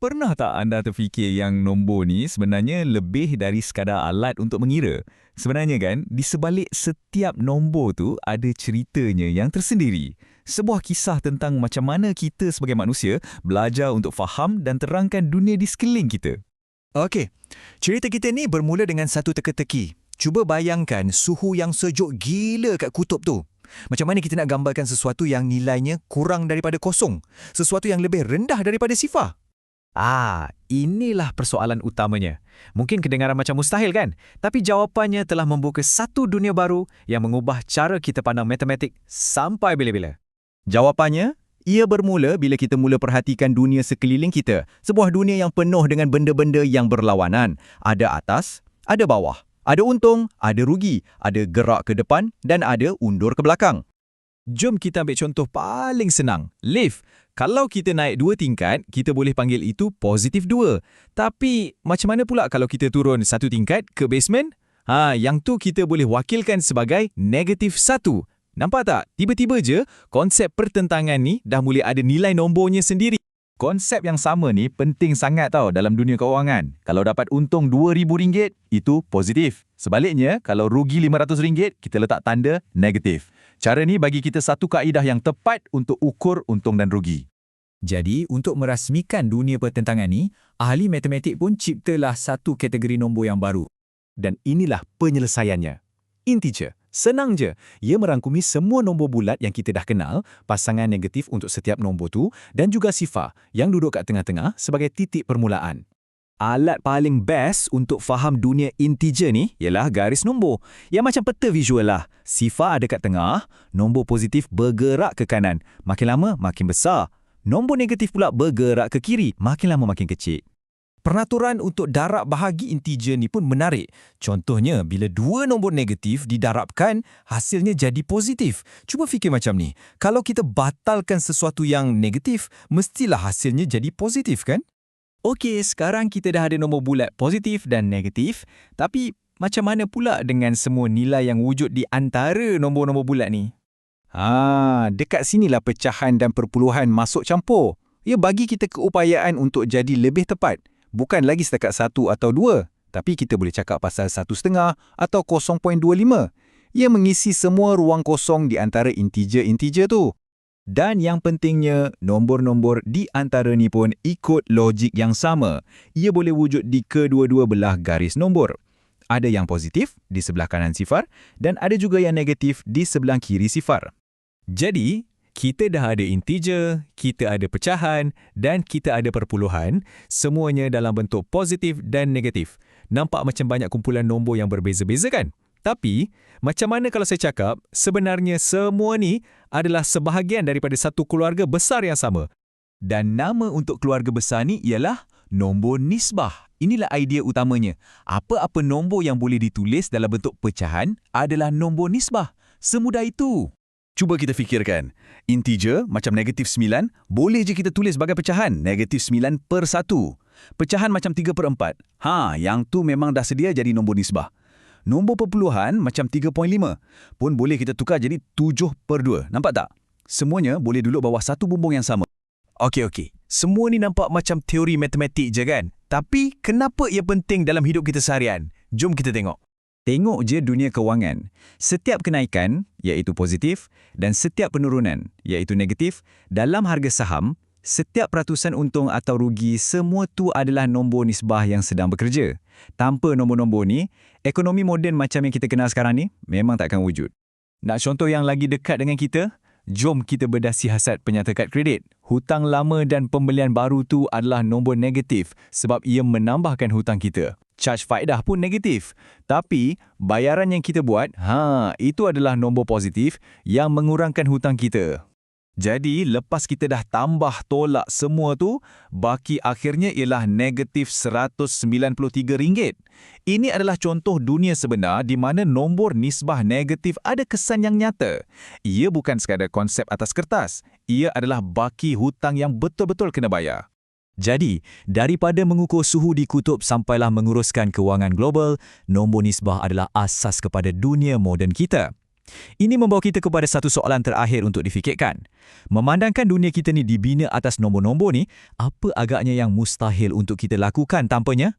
Pernah tak anda terfikir yang nombor ni sebenarnya lebih dari sekadar alat untuk mengira? Sebenarnya kan, di sebalik setiap nombor tu ada ceritanya yang tersendiri. Sebuah kisah tentang macam mana kita sebagai manusia belajar untuk faham dan terangkan dunia di sekeliling kita. Okey, cerita kita ni bermula dengan satu teka-teki. Cuba bayangkan suhu yang sejuk gila kat kutub tu. Macam mana kita nak gambarkan sesuatu yang nilainya kurang daripada kosong? Sesuatu yang lebih rendah daripada sifar? Ah, inilah persoalan utamanya. Mungkin kedengaran macam mustahil kan? Tapi jawapannya telah membuka satu dunia baru yang mengubah cara kita pandang matematik sampai bila-bila. Jawapannya, ia bermula bila kita mula perhatikan dunia sekeliling kita. Sebuah dunia yang penuh dengan benda-benda yang berlawanan. Ada atas, ada bawah. Ada untung, ada rugi, ada gerak ke depan dan ada undur ke belakang. Jom kita ambil contoh paling senang. Lift. Kalau kita naik dua tingkat, kita boleh panggil itu positif dua. Tapi, macam mana pula kalau kita turun satu tingkat ke basement? Ha, yang tu kita boleh wakilkan sebagai negatif satu. Nampak tak? Tiba-tiba je, konsep pertentangan ni dah mula ada nilai nombornya sendiri. Konsep yang sama ni penting sangat tau dalam dunia kewangan. Kalau dapat untung RM2,000, itu positif. Sebaliknya, kalau rugi RM500, kita letak tanda negatif. Cara ni bagi kita satu kaedah yang tepat untuk ukur untung dan rugi. Jadi, untuk merasmikan dunia pertentangan ni, ahli matematik pun ciptalah satu kategori nombor yang baru. Dan inilah penyelesaiannya. Integer. Senang je. Ia merangkumi semua nombor bulat yang kita dah kenal, pasangan negatif untuk setiap nombor tu dan juga sifar yang duduk kat tengah-tengah sebagai titik permulaan. Alat paling best untuk faham dunia integer ni ialah garis nombor. Yang macam peta visual lah. Sifar ada kat tengah, nombor positif bergerak ke kanan. Makin lama, makin besar. Nombor negatif pula bergerak ke kiri, makin lama makin kecil. Peraturan untuk darab bahagi integer ni pun menarik. Contohnya, bila dua nombor negatif didarabkan, hasilnya jadi positif. Cuba fikir macam ni. Kalau kita batalkan sesuatu yang negatif, mestilah hasilnya jadi positif kan? Okey, sekarang kita dah ada nombor bulat positif dan negatif, tapi macam mana pula dengan semua nilai yang wujud di antara nombor-nombor bulat ni? Ha, dekat sinilah pecahan dan perpuluhan masuk campur. Ia bagi kita keupayaan untuk jadi lebih tepat. Bukan lagi setakat satu atau dua, tapi kita boleh cakap pasal satu setengah atau 0.25. Ia mengisi semua ruang kosong di antara integer-integer tu. Dan yang pentingnya, nombor-nombor di antara ni pun ikut logik yang sama. Ia boleh wujud di kedua-dua belah garis nombor. Ada yang positif di sebelah kanan sifar dan ada juga yang negatif di sebelah kiri sifar. Jadi, kita dah ada integer, kita ada pecahan dan kita ada perpuluhan, semuanya dalam bentuk positif dan negatif. Nampak macam banyak kumpulan nombor yang berbeza-beza kan? Tapi, macam mana kalau saya cakap sebenarnya semua ni adalah sebahagian daripada satu keluarga besar yang sama? Dan nama untuk keluarga besar ni ialah nombor nisbah. Inilah idea utamanya. Apa-apa nombor yang boleh ditulis dalam bentuk pecahan adalah nombor nisbah. Semudah itu. Cuba kita fikirkan. Integer macam negatif 9, boleh je kita tulis sebagai pecahan negatif 9 per 1. Pecahan macam 3 per 4. Ha, yang tu memang dah sedia jadi nombor nisbah. Nombor perpuluhan macam 3.5 pun boleh kita tukar jadi 7 per 2. Nampak tak? Semuanya boleh duduk bawah satu bumbung yang sama. Okey, okey. Semua ni nampak macam teori matematik je kan? Tapi kenapa ia penting dalam hidup kita seharian? Jom kita tengok. Tengok je dunia kewangan. Setiap kenaikan, iaitu positif, dan setiap penurunan, iaitu negatif, dalam harga saham, setiap peratusan untung atau rugi, semua tu adalah nombor nisbah yang sedang bekerja. Tanpa nombor-nombor ni, ekonomi moden macam yang kita kenal sekarang ni memang takkan wujud. Nak contoh yang lagi dekat dengan kita? Jom kita bedah siasat penyata kad kredit. Hutang lama dan pembelian baru tu adalah nombor negatif sebab ia menambahkan hutang kita. Charge faedah pun negatif. Tapi, bayaran yang kita buat, ha, itu adalah nombor positif yang mengurangkan hutang kita. Jadi, lepas kita dah tambah tolak semua tu, baki akhirnya ialah negatif RM193. Ini adalah contoh dunia sebenar di mana nombor nisbah negatif ada kesan yang nyata. Ia bukan sekadar konsep atas kertas. Ia adalah baki hutang yang betul-betul kena bayar. Jadi, daripada mengukur suhu di kutub sampailah menguruskan kewangan global, nombor nisbah adalah asas kepada dunia moden kita. Ini membawa kita kepada satu soalan terakhir untuk difikirkan. Memandangkan dunia kita ni dibina atas nombor-nombor ni, apa agaknya yang mustahil untuk kita lakukan tanpanya?